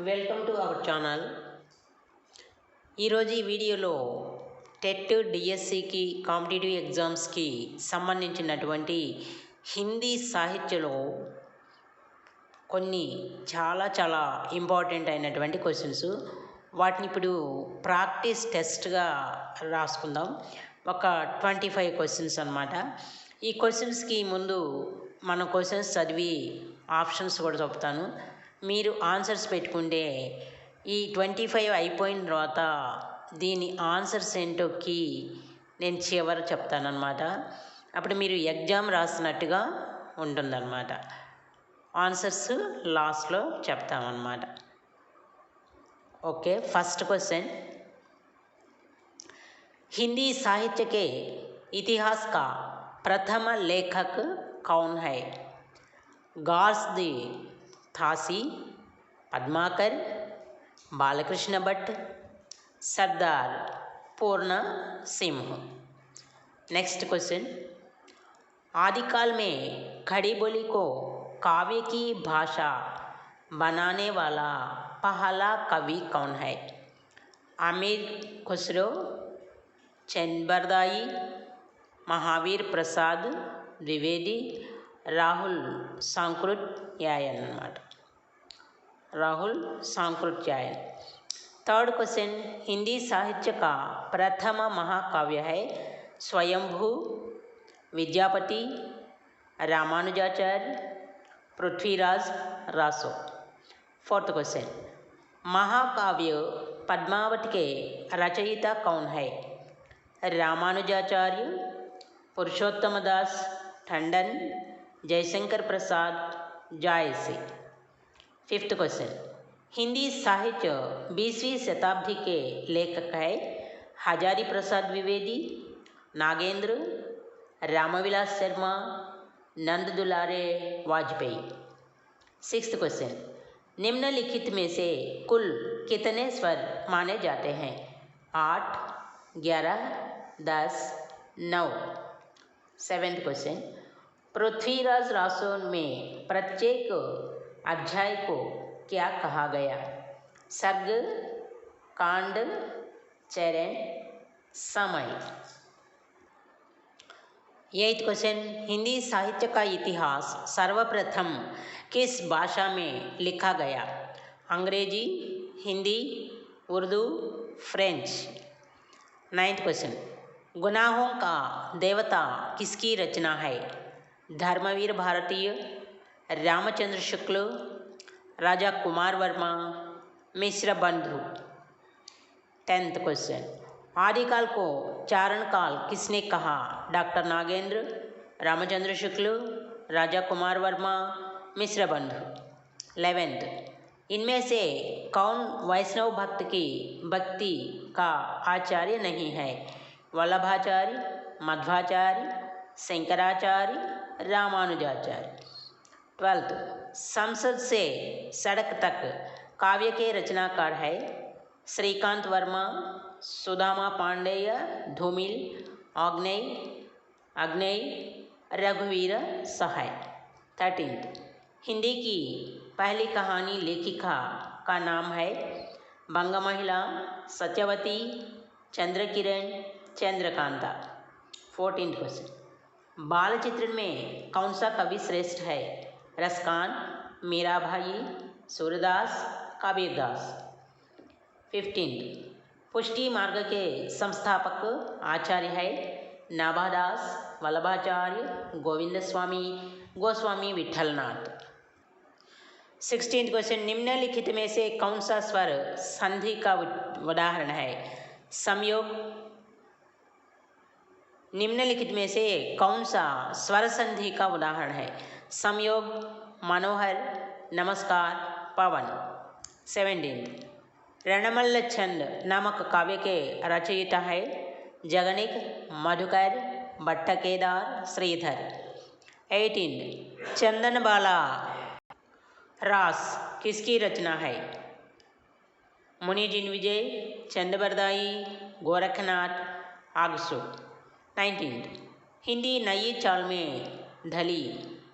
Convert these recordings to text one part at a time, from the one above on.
Welcome to our channel ఈరోజు ఈ వీడియోలో టెట్ డిఎస్సికి కాంపిటేటివ్ ఎగ్జామ్స్కి సంబంధించినటువంటి హిందీ సాహిత్యలో కొన్ని చాలా చాలా ఇంపార్టెంట్ అయినటువంటి క్వశ్చన్స్. వాటిని ఇప్పుడు ప్రాక్టీస్ టెస్ట్గా రాసుకుందాం. ఒక ట్వంటీ ఫైవ్ క్వశ్చన్స్ అనమాట ఈ క్వశ్చన్స్కి ముందు మన క్వశ్చన్స్ చదివి ఆప్షన్స్ కూడా చెప్తాను. మీరు ఆన్సర్స్ పెట్టుకుంటే ఈ ట్వంటీ ఫైవ్ అయిపోయిన తర్వాత దీని ఆన్సర్స్ ఏంటోకి నేను చివరి చెప్తానమాట అప్పుడు మీరు ఎగ్జామ్ రాసినట్టుగా ఉంటుందన్నమాట ఆన్సర్స్ లాస్ట్లో చెప్తామన్నమాట ओके फर्स्ट क्वेश्चन हिंदी साहित्य के इतिहास का प्रथम लेखक कौन है गार्स दी थासी पद्माकर बालकृष्ण भट्ट सरदार पूर्ण सिंह नेक्स्ट क्वेश्चन आदिकाल में खड़ी बोली को काव्य की भाषा बनाने वाला पहला कवि कौन है आमिर खुसरो चंबरदाई महावीर प्रसाद द्विवेदी राहुल सांकृत्यायन అనమాట राहुल सांकृत्यायन थर्ड क्वेश्चन हिंदी साहित्य का प्रथम महाकाव्य है स्वयंभू, विद्यापति, रामानुजाचार्य, पृथ्वीराज रासो। फोर्थ क्वेश्चन महाकाव्य पद्मावत के रचयिता कौन है? रामानुजाचार्य पुरुषोत्तम दास टंडन जयशंकर प्रसाद जाय से फिफ्थ क्वेश्चन हिंदी साहित्य बीसवीं शताब्दी के लेखक है हजारी प्रसाद द्विवेदी, नागेंद्र, रामविलास शर्मा, नंद दुलारे वाजपेयी। सिक्स्थ क्वेश्चन निम्नलिखित में से कुल कितने स्वर माने जाते हैं? आठ, ग्यारह, दस, नौ। सेवेंथ क्वेश्चन पृथ्वीराज रासोन में प्रत्येक अध्याय को क्या कहा गया? सर्ग, कांड चरण समय। एट क्वेश्चन, हिंदी साहित्य का इतिहास सर्वप्रथम किस भाषा में लिखा गया? अंग्रेज़ी, Hindi, Urdu, French. Ninth question, गुनाहों का देवता किसकी रचना है? धर्मवीर भारतीय, रामचंद्र शुक्ल, राजा कुमार वर्मा, मिश्र बंधु। टेंथ क्वेश्चन आदिकाल को चारण काल किसने कहा? डॉक्टर नागेंद्र, रामचंद्र शुक्ल, राजा कुमार वर्मा, मिश्र बंधु। लेवेंथ इनमें से कौन वैष्णव भक्त की भक्ति का आचार्य नहीं है? वल्लभाचार्य, मध्वाचार्य, शंकराचार्य रामानुजाचार्य। ट्वेल्थ, संसद से सड़क तक काव्य के रचनाकार है श्रीकांत वर्मा, सुदामा पांडेय, धूमिल, आग्नेय अग्नेय रघुवीर सहाय। थर्टींथ हिंदी की पहली कहानी लेखिका का नाम है बंग महिला सत्यवती, चंद्रकिरण, चंद्रकांता। फोर्टीन क्वेश्चन बाल चित्रण में कौन सा कवि श्रेष्ठ है? रसकान मीराभाई सूरदास कबीरदास फिफ्टीन, पुष्टि मार्ग के संस्थापक आचार्य है नाभादास, वल्लभाचार्य, गोविंद स्वामी, गोस्वामी विठलनाथ सिक्सटीन क्वेश्चन, निम्नलिखित में से कौन सा स्वर संधि का उदाहरण है? संयोग निम्नलिखित में से कौन सा स्वर संधि का उदाहरण है? संयोग, मनोहर, नमस्कार, पवन। सेवेंटीन। रणमल्ल छंद नामक काव्य के रचयिता है जगनिक, मधुकर भट्टकेदार श्रीधर। एटीन। चंदनबाला रास किसकी रचना है? मुनि जिन विजय चंदबरदाई गोरखनाथ, आगसु। नाइनटीन। हिंदी नई चाल में ढली।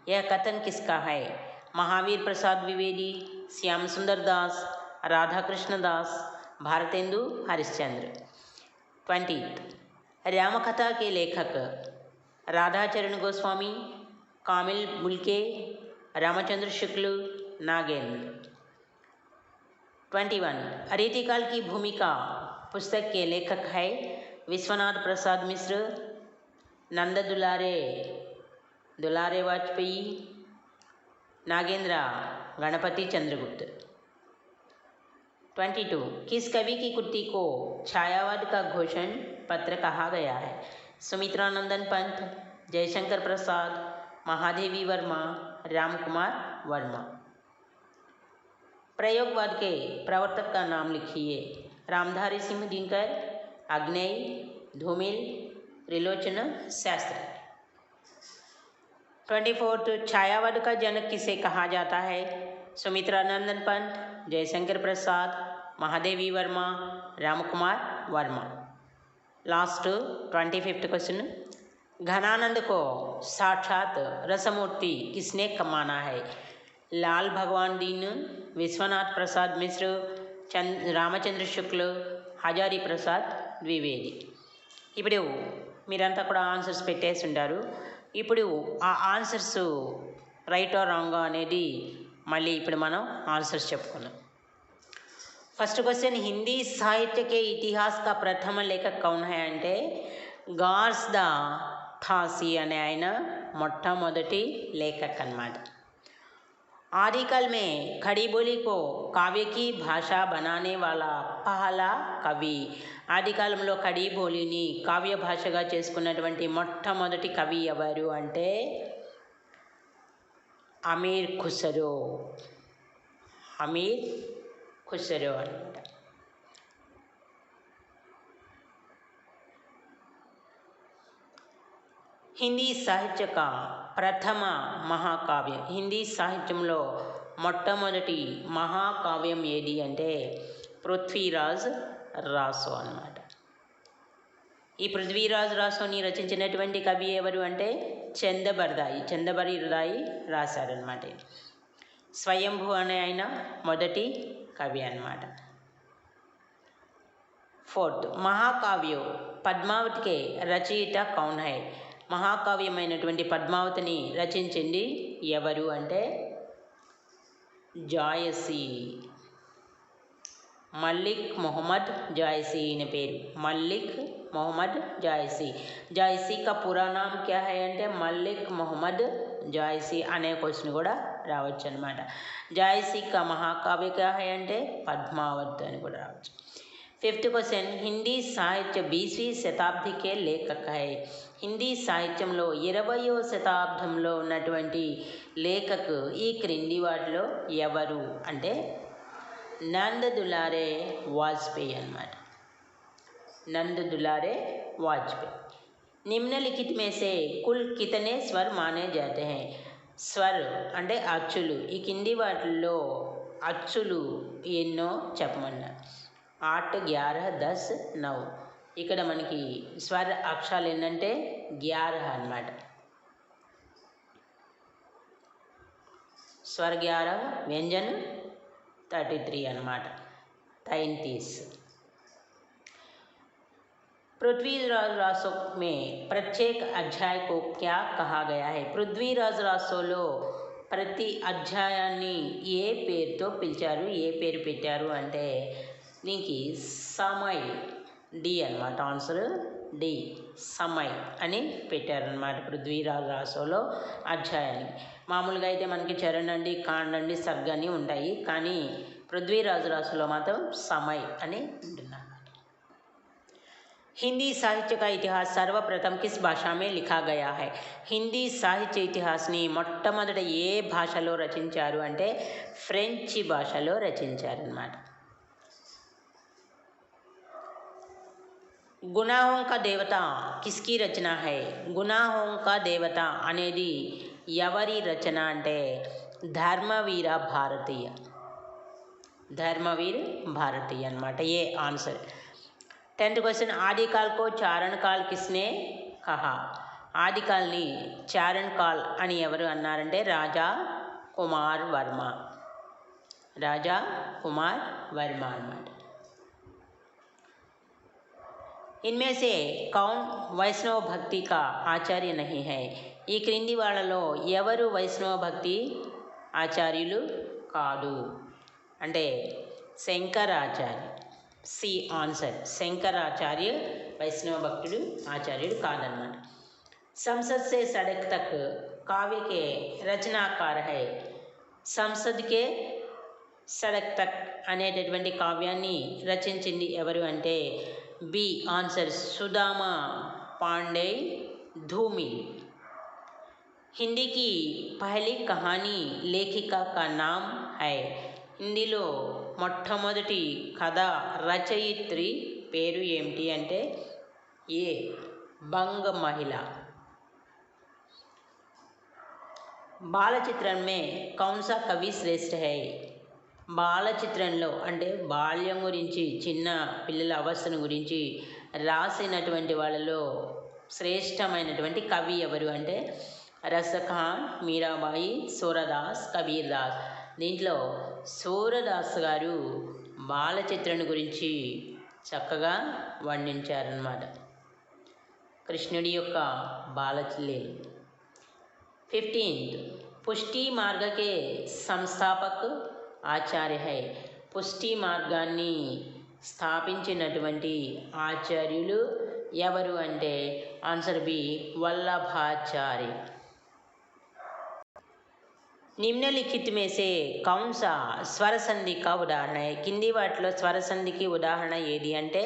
यह कथन किसका है? महावीर प्रसाद द्विवेदी, श्याम सुंदर दास, राधा कृष्ण दास, भारतेंदु हरिश्चंद्र। ट्वेंटी रामकथा के लेखक Radhacharan Goswami, Camille Bulcke Ramchandra Shukla, Nagendra. Twenty one. अरीतिकाल की भूमिका पुस्तक के लेखक है विश्वनाथ प्रसाद मिश्र, नंद दुलारे दुलारे वाजपेयी, नागेंद्र गणपति चंद्रगुप्त। ट्वेंटी टू, किस कवि की कृति को छायावाद का घोषण पत्र कहा गया है? सुमित्रानंदन पंत, जयशंकर प्रसाद, महादेवी वर्मा राम कुमार वर्मा। प्रयोगवाद के प्रवर्तक का नाम लिखिए, रामधारी सिंह दिनकर आग्नेय धूमिल, त्रिलोचन, शास्त्र। ट्वेंटी फोर्थ छायावाद का जनक किसे कहा जाता है? Sumitra Nandan Pant, Jaishankar Prasad, Mahadevi Varma, Ramkumar Varma. Last twenty fifth question Ghananand को साक्षात रसमूर्ति किसने कमाना है? लाल भगवान दीन, विश्वनाथ प्रसाद मिश्र, चंद, रामचंद्र शुक्ल हजारी प्रसाद ద్వివేది. ఇప్పుడు మీరంతా కూడా ఆన్సర్స్ పెట్టేసి ఉంటారు ఇప్పుడు ఆ ఆన్సర్స్ రైట్ ఆర్ రాంగ్ అనేది మళ్ళీ ఇప్పుడు మనం ఆన్సర్స్ చెప్పుకుందాం. ఫస్ట్ క్వశ్చన్ హిందీ సాహిత్యకే ఇతిహాస్ ప్రథమ లేఖ కౌన్ హై అంటే గార్స్ ద థాసి అనే ఆయన మొట్టమొదటి లేఖక్ అనమాట आदिकाल में खड़ी बोली को काव्य की భాషా बनाने वाला పహలా కవి ఆదికాలంలో ఖడీ బోలిని కావ్య భాషగా చేసుకున్నటువంటి మొట్టమొదటి కవి ఎవరు అంటే అమీర్ ఖుసరో అమీర్ ఖుసరో అనమాట హిందీ సాహిత్య కా ప్రథమ మహాకావ్యం. హిందీ సాహిత్యంలో మొట్టమొదటి మహాకావ్యం ఏది అంటే పృథ్వీరాజ్ రాసో అన్నమాట. ఈ పృథ్వీరాజ్ రాసోని రచించినటువంటి కవి ఎవరు అంటే చందబర్దాయి. చందబరిదాయి రాశారనమాట స్వయంభు అనే ఆయన మొదటి కవి అనమాట ఫోర్త్ మహాకావ్యం పద్మావతికే రచయిత కౌన్ హై మహాకావ్యమైనటువంటి పద్మావతిని రచించింది ఎవరు అంటే జాయసి. మల్లిక్ మొహమ్మద్ జాయసి అనే పేరు. మల్లిక్ మొహమ్మద్ జాయసి. జాయసి కా పూరా క్యా హై అంటే మల్లిక్ మొహమ్మద్ జాయసి అనే క్వశ్చన్ కూడా రావచ్చు అనమాట జాయసి కా మహాకావ్య క్యా హై అంటే పద్మావతి అని కూడా రావచ్చు. फिफ्थ क्वेश्चन హిందీ సాహిత్య బీసీ శతాబ్దికే లేఖక హిందీ సాహిత్యంలో ఇరవయో శతాబ్దంలో ఉన్నటువంటి లేఖకు ఈ క్రింది వాటిలో ఎవరు? అంటే నంద దులారే వాజ్పేయి అనమాట నంద దులారే వాజ్పేయి. నిమ్నలిఖిత మేసే కుల్ కితనే స్వర్ మానే జాతే హై. స్వర్ అంటే అచ్చులు. ఈ కింది వాటిల్లో అచ్చులు ఎన్నో చెప్పమన్నారు. ఆట్ గ్యారహ దస్ నవ్ ఇక్కడ మనకి స్వర అక్షరాలు ఏంటంటే గ్యారహ అన్నమాట స్వర్ గ్యారహ వ్యంజన్ థర్టీ త్రీ అనమాట तैंतीस पृथ्वीराज रासो में प्रत्येक अध्याय को क्या कहा गया है పృథ్వీరాజ్ రాసోలో ప్రతి అధ్యాయాన్ని ఏ పేరుతో పిలిచారు ఏ పేరు పెట్టారు అంటే దీనికి సమయ్ డి అనమాట ఆన్సర్ డి సమయ్ అని పెట్టారనమాట పృథ్వీరాజ్ రాసోలో అధ్యాయాన్ని మామూలుగా అయితే మనకి చరణండి కాండండి సర్గని ఉంటాయి కానీ పృథ్వీరాజు రాసులో మాత్రం సమయ్ అని ఉంటున్నారు हिंदी साहित्य का इतिहास सर्वप्रथम किस भाषा में लिखा गया है హిందీ సాహిత్య ఇతిహాస్ని మొట్టమొదట ఏ భాషలో రచించారు అంటే ఫ్రెంచి భాషలో రచించారనమాట గుణాహోం కా దేవత కిస్కి రచన హై గుణాహోం కా దేవత అనేది ఎవరి రచన అంటే ధర్మవీర భారతీయ ధర్మవీర్ భారతీయ అనమాట ఏ ఆన్సర్ टेंथ क्वेश्चन आदिकाल को चारण काल किसने कहा ఆదికాల్ని చారణ్ కాల్ అని ఎవరు అన్నారంటే రాజా కుమార్ వర్మ రాజా కుమార్ వర్మ అన్నమాట ఇన్మే సే కౌన్ వైష్ణవ భక్తి కా ఆచార్య నహి హై ఈ క్రింది వాళ్ళలో ఎవరు వైష్ణవ భక్తి ఆచార్యులు కాదు అంటే శంకరాచార్య సి ఆన్సర్ శంకరాచార్య వైష్ణవ భక్తుడు ఆచార్యుడు కాదనమాట సంసద్సే సడక్ తక్ కావ్య కే రచనాకార హై సంసద్ కే సడక్ తక్ అనేటటువంటి కావ్యాన్ని రచించింది ఎవరు అంటే బి ఆన్సర్ సుదామ పాండే ధూమిల్ హిందీ की పహలి కహానీ లేఖిక కా నామ్ హై హిందీలో మొట్టమొదటి కథ రచయిత్రి పేరు ఏమిటి అంటే ఏ బంగ మహిళ బాలచిత్రం మే కౌన్సా కవి శ్రేష్ఠ బాల చిత్రంలో అంటే బాల్యం గురించి చిన్న పిల్లల అవస్థను గురించి రాసినటువంటి వాళ్ళలో శ్రేష్టమైనటువంటి కవి ఎవరు అంటే రసఖాన్ మీరాబాయి సూరదాస్ కబీర్ దాస్ దీంట్లో సూరదాస్ గారు బాల చిత్రం గురించి చక్కగా వర్ణించారనమాట కృష్ణుడి యొక్క బాలచిల్లి ఫిఫ్టీన్త్ పుష్టి మార్గకే సంస్థాపక్ ఆచార్య పుష్టి మార్గాన్ని స్థాపించినటువంటి ఆచార్యులు ఎవరు అంటే ఆన్సర్ బి వల్లభాచారి. నిమ్నలిఖిత్ మేసే కౌన్స స్వరసంధిక ఉదాహరణ కింది వాటిలో స్వరసంధికి ఉదాహరణ ఏది అంటే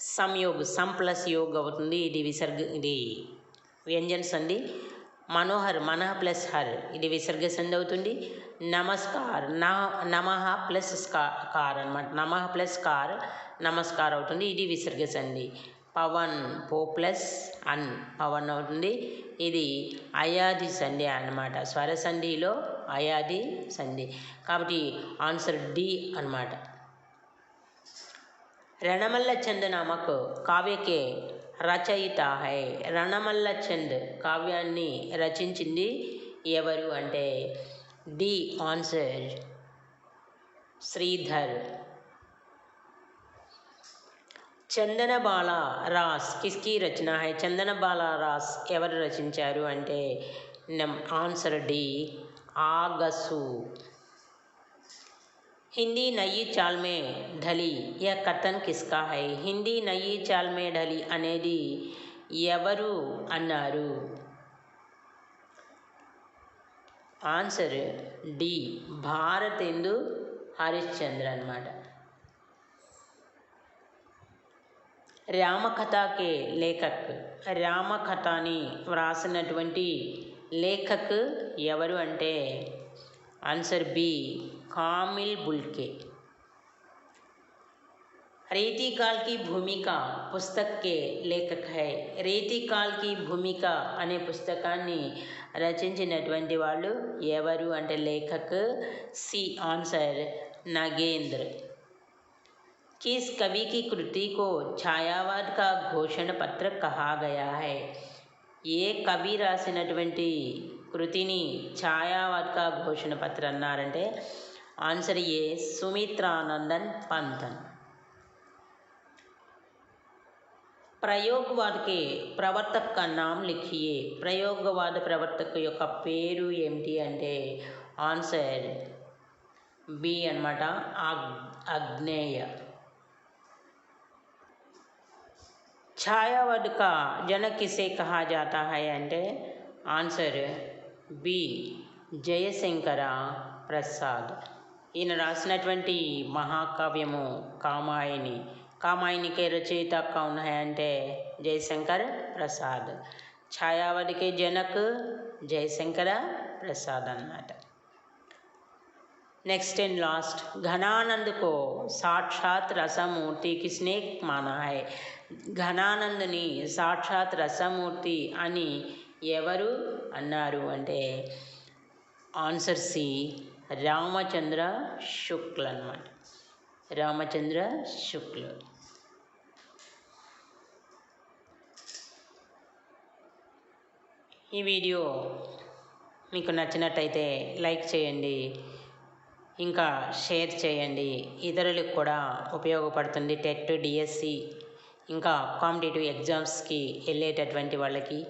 సంయోగ్ సం ప్లస్ యోగ్ అవుతుంది. ఇది విసర్గ ఇది వ్యంజన సంధి. మనోహర్ మనః ప్లస్ హర్. ఇది విసర్గ సంధి అవుతుంది. నమస్కార్ నా నమః ప్లస్ కార్ అనమాట నమః ప్లస్ కార్ నమస్కార్ అవుతుంది. ఇది విసర్గ సంధి పవన్ పో ప్లస్ అన్ పవన్ అవుతుంది. ఇది అయాది సంధి అన్నమాట. స్వర సంధిలో అయాది సంధి కాబట్టి ఆన్సర్ డి అన్నమాట. రణమల్ల చందనామకు కావ్యకే రచయిత హై. రణమల్ల చంద్ కావ్యాన్ని రచించింది ఎవరు అంటే డి ఆన్సర్ శ్రీధర్. చందనబాల రాస్ కిస్కి రచన హై. చందనబాల రాస్ ఎవరు రచించారు అంటే నమ్ ఆన్సర్ డి ఆగసు. హిందీ నయి చాల్ మే ఢలి యా కథన్ కిస్కా హై హిందీ నయి చాల్ మే ఢలి అనేది ఎవరు అన్నారు ఆన్సర్ డి భారతేందు హరిశ్చంద్ర అన్నమాట రామకథకే లేఖక్ రామకథని వ్రాసినటువంటి లేఖక్ ఎవరు అంటే ఆన్సర్ బి కామిల్ బుల్కే రీతికాల్ की భూమిక పుస్తక్ కే లేఖక్ హై రీతికాల్ की భూమిక అనే పుస్తకాన్ని రచించినటువంటి వాళ్ళు ఎవరు అంటే లేఖక్ సి ఆన్సర్ నగేంద్ర किस कवि की कृति को छायावाद का घोषण पत्र कहा गया है ఏ కవి రాసినటువంటి కృతిని ఛాయావాద్ కా ఘోషణ పత్ర అన్నారంటే ఆన్సర్ ఏ సుమిత్రానందన్ పంతన్ ప్రయోగవాద్ కే ప్రవర్తక్ కా నామ్ లిఖియే ప్రయోగవాద ప్రవర్తక యొక్క పేరు ఏమిటి అంటే ఆన్సర్ బి అనమాట అగ్ అగ్నేయ छायावाद का जनक किसे कहा जाता है అంటే ఆన్సర్ బి జయశంకర ప్రసాద్ ఈయన రాసినటువంటి మహాకావ్యము కామాయని కామాయనికి రచయిత కౌన్ హై అంటే జయశంకర్ ప్రసాద్ ఛాయావాదికి జనక్ జయశంకర ప్రసాద్ అన్నమాట नेक्स्ट एंड लास्ट घनानंद को साक्षात रसमूर्ति किसने माना है ఘనానందని సాక్షాత్ రసమూర్తి అని ఎవరు అన్నారు అంటే ఆన్సర్ సి రామచంద్ర శుక్ల్ అనమాట రామచంద్ర శుక్లు. ఈ వీడియో మీకు నచ్చినట్టయితే లైక్ చేయండి ఇంకా షేర్ చేయండి. ఇతరులకు కూడా ఉపయోగపడుతుంది టెట్ డిఎస్సి ఇంకా కాంపిటేటివ్ ఎగ్జామ్స్కి వెళ్ళేటటువంటి వాళ్ళకి.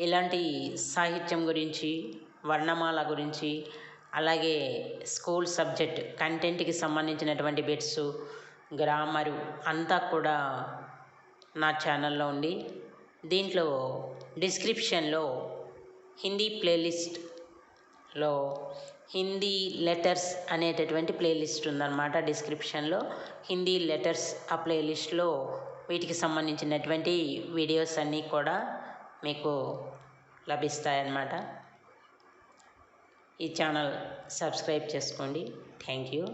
ఇలాంటి సాహిత్యం గురించి వర్ణమాల గురించి అలాగే స్కూల్ సబ్జెక్ట్ కంటెంట్కి సంబంధించినటువంటి బిట్స్ గ్రామరు అంతా కూడా నా ఛానల్లో ఉంది దీంట్లో డిస్క్రిప్షన్లో హిందీ ప్లేలిస్ట్లో హిందీ లెటర్స్ అనేటటువంటి ప్లేలిస్ట్ ఉందన్నమాట. డిస్క్రిప్షన్లో హిందీ లెటర్స్ ఆ ప్లేలిస్ట్లో వీటికి సంబంధించినటువంటి వీడియోస్ అన్నీ కూడా మీకు లభిస్తాయన్నమాట. ఈ ఛానల్ సబ్స్క్రైబ్ చేసుకోండి. Thank you.